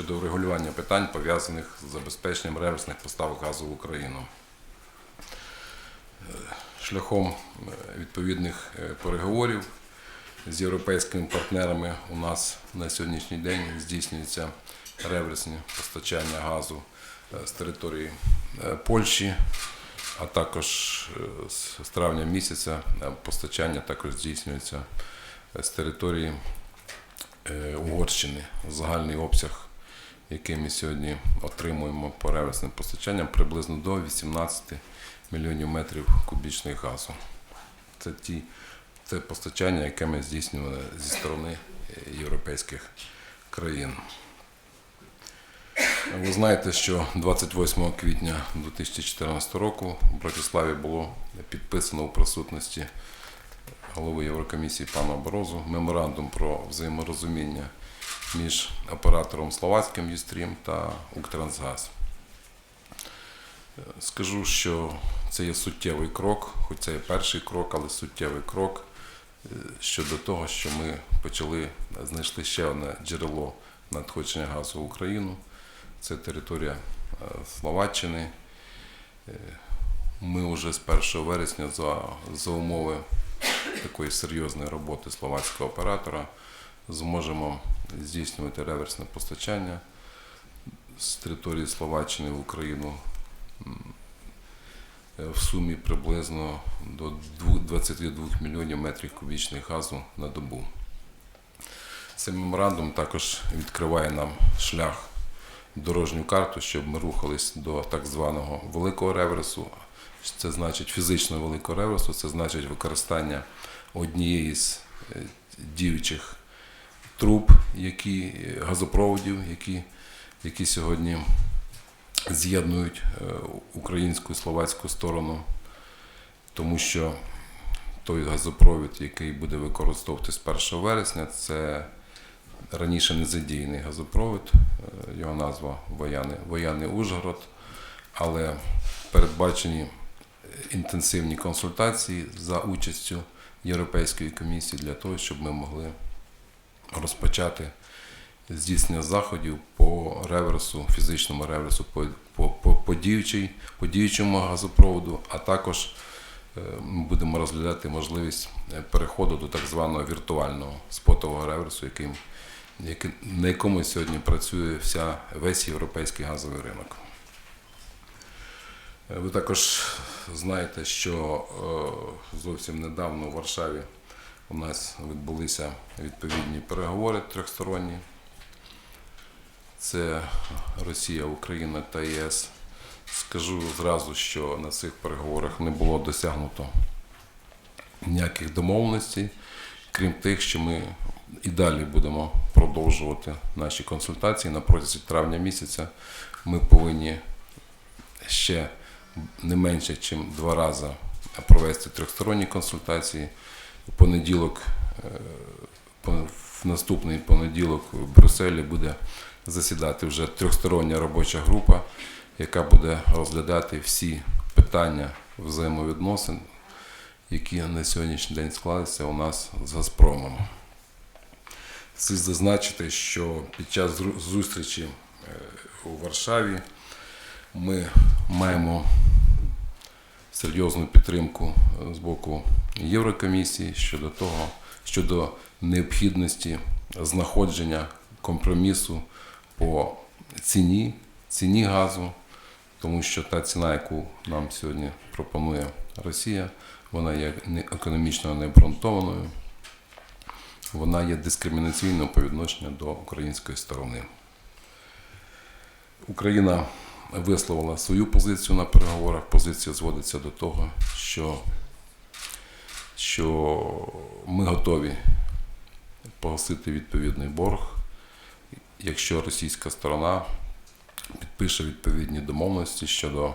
щодо врегулювання питань, пов'язаних з забезпеченням реверсних поставок газу в Україну. Е, Шляхом е, відповідних е, переговорів з європейськими партнерами у нас на сьогоднішній день здійснюється реверсне постачання газу з території Польщі, а також з травня місяця постачання також здійснюється з території Угорщини. Загальний обсяг, який ми сьогодні отримуємо по реверсним постачанням, приблизно до 18 мільйонів метрів кубічних газу. Це ті це постачання, яке ми здійснювали зі сторони е, європейських країн. Ви знаєте, що 28 квітня 2014 року в Братиславі було підписано у присутності голови Єврокомісії пана Борозу меморандум про взаєморозуміння між оператором словацьким Юстрім та Укртрансгаз. Е, Скажу, що це є суттєвий крок, хоч це є перший крок, але суттєвий крок е, щодо того, що ми почали знайшли ще одне джерело надходження газу в Україну. Це територія е, Словаччини. Ми вже з 1 вересня за, за умови такої серйозної роботи словацького оператора зможемо здійснювати реверсне постачання з території Словаччини в Україну в сумі приблизно до 22 мільйонів метрів кубічних газу на добу. Цей меморандум також відкриває нам шлях дорожню карту, щоб ми рухались до так званого великого реверсу. Це значить фізичного великого реверсу, це значить використання однієї з е, діючих труб, які, е, газопроводів, які, які сьогодні з'єднують е, українську і словацьку сторону, тому що той газопровід, який буде використовуватись 1 вересня, це раніше не задіяний газопровід, е, його назва Вояни, Вояний Ужгород, але передбачені інтенсивні консультації за участю Європейської комісії для того, щоб ми могли розпочати здійснення заходів по реверсу, фізичному реверсу, по, по, по, по, діючій, по діючому газопроводу, а також е, ми будемо розглядати можливість е, переходу до так званого віртуального спотового реверсу, яким, який, на якому сьогодні працює вся, весь європейський газовий ринок. Е, Ви також знаєте, що зовсім недавно у Варшаві у нас відбулися відповідні переговори трьохсторонні. Це Росія, Україна та ЄС. Скажу зразу, що на цих переговорах не було досягнуто ніяких домовленостей, крім тих, що ми і далі будемо продовжувати наші консультації на протязі травня місяця. Ми повинні ще не менше, ніж два рази провести трьохсторонні консультації. У понеділок, е, в наступний понеділок в Брюсселі буде засідати вже трьохстороння робоча група, яка буде розглядати всі питання взаємовідносин, які на сьогоднішній день склалися у нас з Газпромом. Слід зазначити, що під час зустрічі е, у Варшаві ми маємо серйозну підтримку з боку Єврокомісії щодо того, щодо необхідності знаходження компромісу по ціні, ціні газу, тому що та ціна, яку нам сьогодні пропонує Росія, вона є не- економічно необґрунтованою, вона є дискримінаційною по відношенню до української сторони. Україна висловила свою позицію на переговорах. Позиція зводиться до того, що, що ми готові погасити відповідний борг, якщо російська сторона підпише відповідні домовленості щодо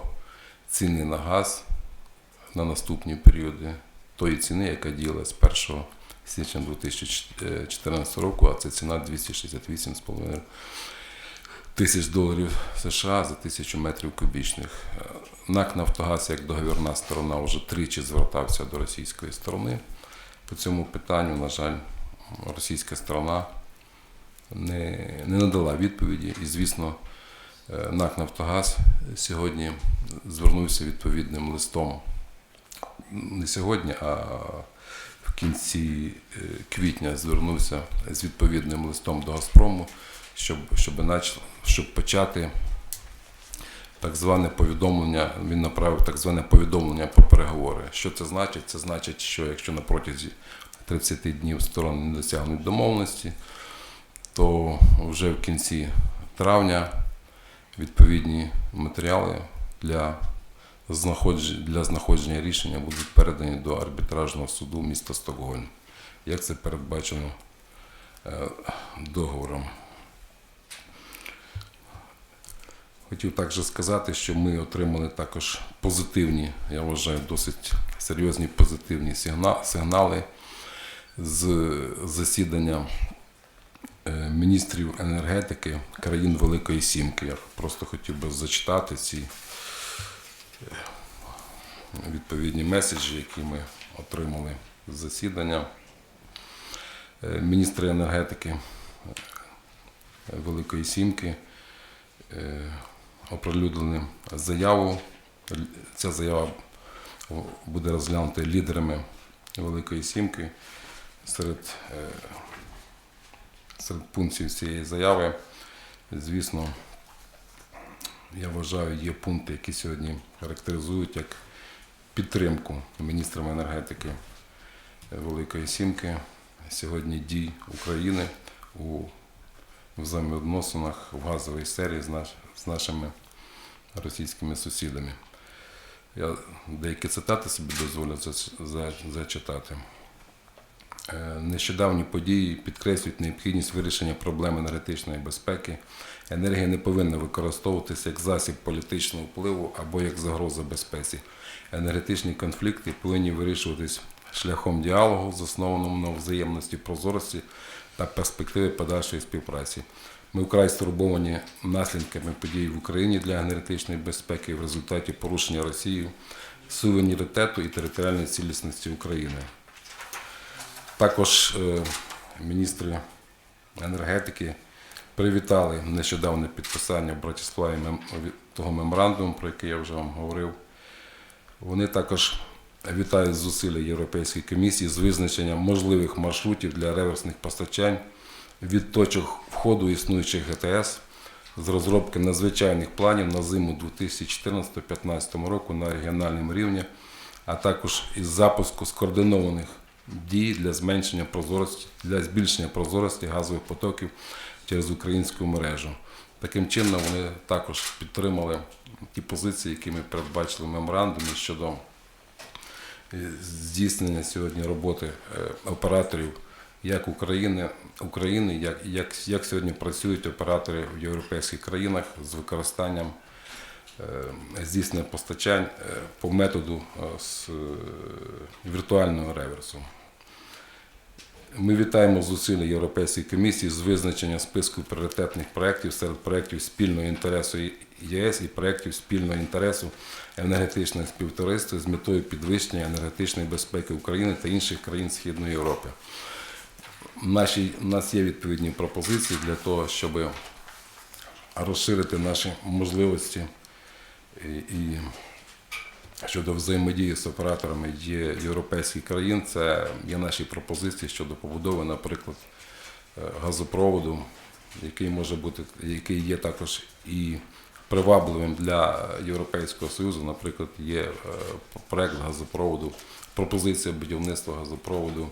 ціни на газ на наступні періоди, тої ціни, яка діяла з 1 січня 2014 року, а це ціна 268,5 тисяч доларів США за тисячу метрів кубічних. НАК Нафтогаз, як договірна сторона, вже тричі звертався до російської сторони. По цьому питанню, на жаль, російська сторона не, не надала відповіді. І, звісно, е, НАК Нафтогаз сьогодні звернувся відповідним листом не сьогодні, а в кінці е, квітня звернувся з відповідним листом до Газпрому, щоб, щоб, щоб почати так зване повідомлення. Він направив так зване повідомлення про переговори. Що це значить? Це значить, що якщо на протязі 30 днів сторони не досягнуть домовленості, то вже в кінці травня відповідні матеріали для знаходж- для знаходження рішення будуть передані до арбітражного суду міста Стокгольм. Як це передбачено е, договором? Хотів також сказати, що ми отримали також позитивні, я вважаю, досить серйозні позитивні сигнали з засідання е, міністрів енергетики країн Великої Сімки. Я просто хотів би зачитати ці е, відповідні меседжі, які ми отримали з засідання. Е, Міністри енергетики Великої Сімки оприлюднили заяву. Ця заява буде розглянута лідерами Великої Сімки серед е, серед пунктів цієї заяви, звісно, я вважаю, є пункти, які сьогодні характеризують як підтримку міністрами енергетики Великої Сімки сьогодні дій України у взаємовідносинах в газовій серії з, наш, з нашими російськими сусідами. Я деякі цитати собі дозволю зачитати. Е, Нещодавні події підкреслюють необхідність вирішення проблем енергетичної безпеки. Енергія не повинна використовуватися як засіб політичного впливу або як загроза безпеці. Енергетичні конфлікти повинні вирішуватись шляхом діалогу, заснованому на взаємності, прозорості та перспективи подальшої співпраці. Ми вкрай стурбовані наслідками подій в Україні для енергетичної безпеки в результаті порушення Росією суверенітету і територіальної цілісності України. Також е, міністри енергетики привітали нещодавне підписання в Братиславі того меморандуму, про який я вже вам говорив. Вони також вітають зусилля Європейської комісії з визначенням можливих маршрутів для реверсних постачань від точок входу існуючих ГТС з розробки надзвичайних планів на зиму 2014-2015 року на регіональному рівні, а також із запуску скоординованих дій для зменшення прозорості для збільшення прозорості газових потоків через українську мережу. Таким чином вони також підтримали ті позиції, які ми передбачили в меморандумі щодо е, здійснення сьогодні роботи е, операторів як України, України як, як, як сьогодні працюють оператори в європейських країнах з використанням е, здійснення постачань е, по методу е, з віртуального реверсу. Ми вітаємо зусилля Європейської комісії з визначення списку пріоритетних проєктів серед проєктів спільного інтересу ЄС і проєктів спільного інтересу енергетичного співтовариства з метою підвищення енергетичної безпеки України та інших країн Східної Європи. Наші, у нас є відповідні пропозиції для того, щоб розширити наші можливості і, і щодо взаємодії з операторами є європейських країн. Це є наші пропозиції щодо побудови, наприклад, е, газопроводу, який може бути, який є також і привабливим для Європейського Союзу. Наприклад, є е, проект газопроводу, пропозиція будівництва газопроводу,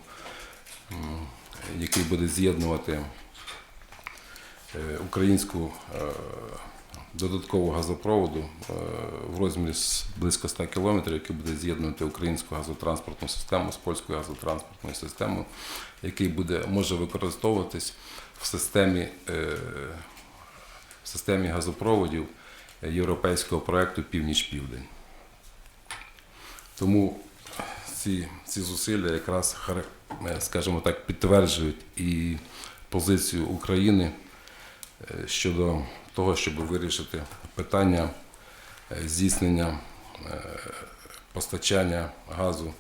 який буде з'єднувати е, українську е, додаткового газопроводу е, в розмірі близько 100 кілометрів, який буде з'єднувати українську газотранспортну систему з польською газотранспортною системою, який буде, може використовуватись в системі, в системі газопроводів європейського проєкту Північ-Південь. Тому ці, ці зусилля якраз, е, скажімо так, підтверджують і позицію України е, щодо того, щоб вирішити питання е, здійснення постачання газу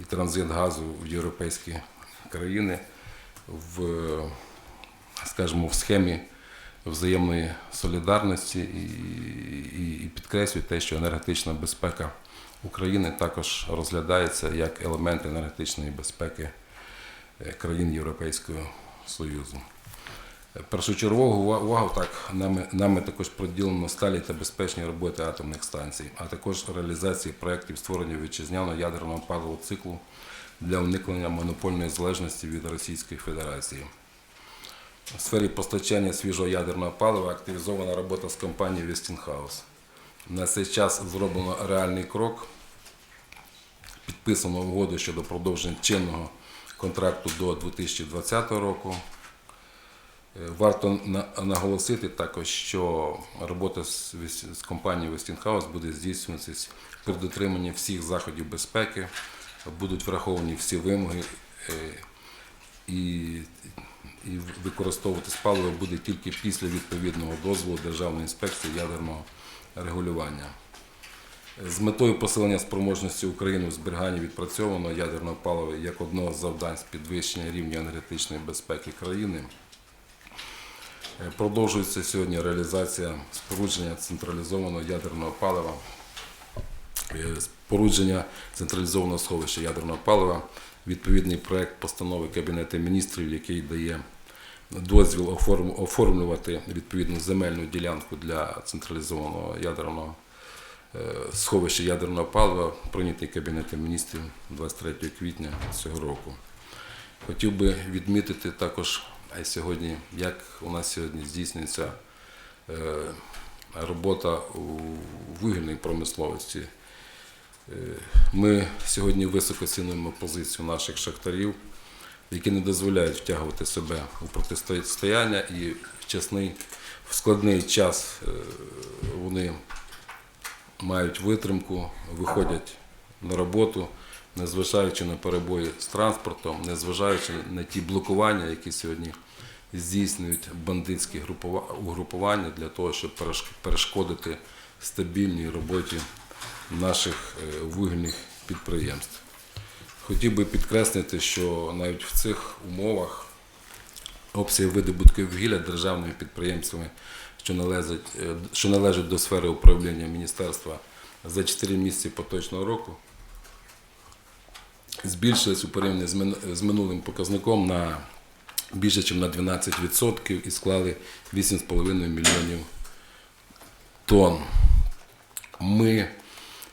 і транзит газу в європейські країни в скажімо, в схемі взаємної солідарності і, і, і підкреслюю те, що енергетична безпека України також розглядається як елемент енергетичної безпеки е, країн Європейського Союзу. Е, Першочергову увагу так нами, нами також приділено сталі та безпечні роботи атомних станцій, а також реалізації проєктів створення вітчизняного ядерного паливого циклу для уникнення монопольної залежності від Російської Федерації. В сфері постачання свіжого ядерного палива активізована робота з компанією Westinghouse. На цей час зроблено реальний крок. Підписано угоду щодо продовження чинного контракту до 2020 року. Е, Варто наголосити також, що робота з, компанією Westinghouse буде здійснюватися при дотриманні всіх заходів безпеки, будуть враховані всі вимоги е, і, і використовуватись паливо буде тільки після відповідного дозволу Державної інспекції ядерного регулювання. З метою посилення спроможності України в зберіганні відпрацьованого ядерного палива як одного з завдань з підвищення рівня енергетичної безпеки країни. Е, Продовжується сьогодні реалізація спорудження централізованого ядерного палива, е, спорудження централізованого сховища ядерного палива, відповідний проект постанови Кабінету міністрів, який дає дозвіл оформ- оформлювати відповідну земельну ділянку для централізованого ядерного е, сховища ядерного палива, прийнятий Кабінетом міністрів 23 квітня цього року. Хотів би відмітити також а сьогодні, як у нас сьогодні здійснюється е, робота у вугільній промисловості. Е, Ми сьогодні високо цінуємо позицію наших шахтарів, які не дозволяють втягувати себе у протистояння і в чесний, в складний час е, вони мають витримку, виходять на роботу, незважаючи на перебої з транспортом, незважаючи на ті блокування, які сьогодні здійснюють бандитські угрупування для того, щоб перешкодити стабільній роботі наших е, вугільних підприємств. Хотів би підкреслити, що навіть в цих умовах обсяги видобутку вугілля державними підприємствами, що належать, е, що належать до сфери управління міністерства за 4 місяці поточного року, збільшились у порівнянні з минулим показником на більше, ніж на 12% і склали 8,5 мільйонів тонн. Ми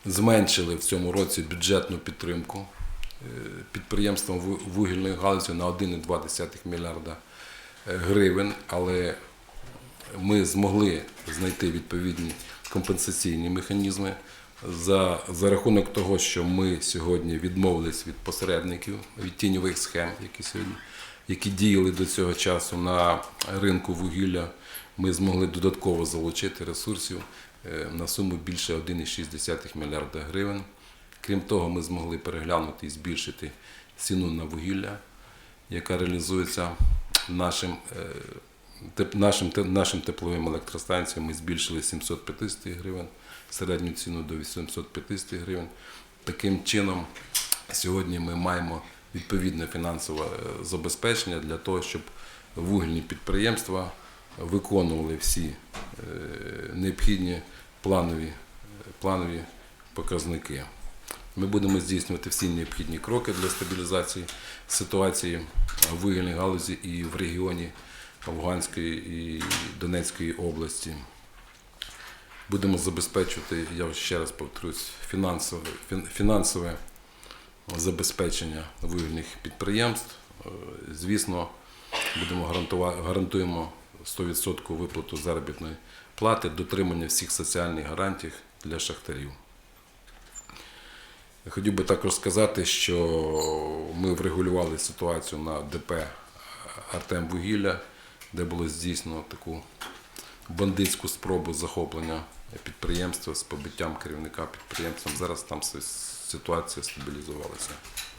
зменшили в цьому році бюджетну підтримку підприємствам вугільної галузі на 1,2 мільярда е, гривень, але ми змогли знайти відповідні компенсаційні механізми за, за рахунок того, що ми сьогодні відмовились від посередників, від тіньових схем, які сьогодні які діяли до цього часу на ринку вугілля. Ми змогли додатково залучити ресурсів е, на суму більше 1,6 мільярда гривень. Крім того, ми змогли переглянути і збільшити ціну на вугілля, яка реалізується нашим, е, нашим, нашим тепловим електростанціям. Ми збільшили 750 гривень середню ціну до 850 гривень. Таким чином, сьогодні ми маємо відповідне фінансове е, забезпечення для того, щоб вугільні підприємства виконували всі е, необхідні планові, планові показники. Ми будемо здійснювати всі необхідні кроки для стабілізації ситуації в вугільній галузі і в регіоні Луганської і Донецької області. Будемо забезпечувати, я ще раз повторюсь, фінансове, фінансове забезпечення вугільних підприємств. Е, Звісно, будемо гарантуємо 100% виплату заробітної плати, дотримання всіх соціальних гарантій для шахтарів. Хотів би також сказати, що ми врегулювали ситуацію на ДП Артем Вугілля, де було здійснено таку бандитську спробу захоплення підприємства з побиттям керівника підприємства. Зараз там ситуація стабілізувалася.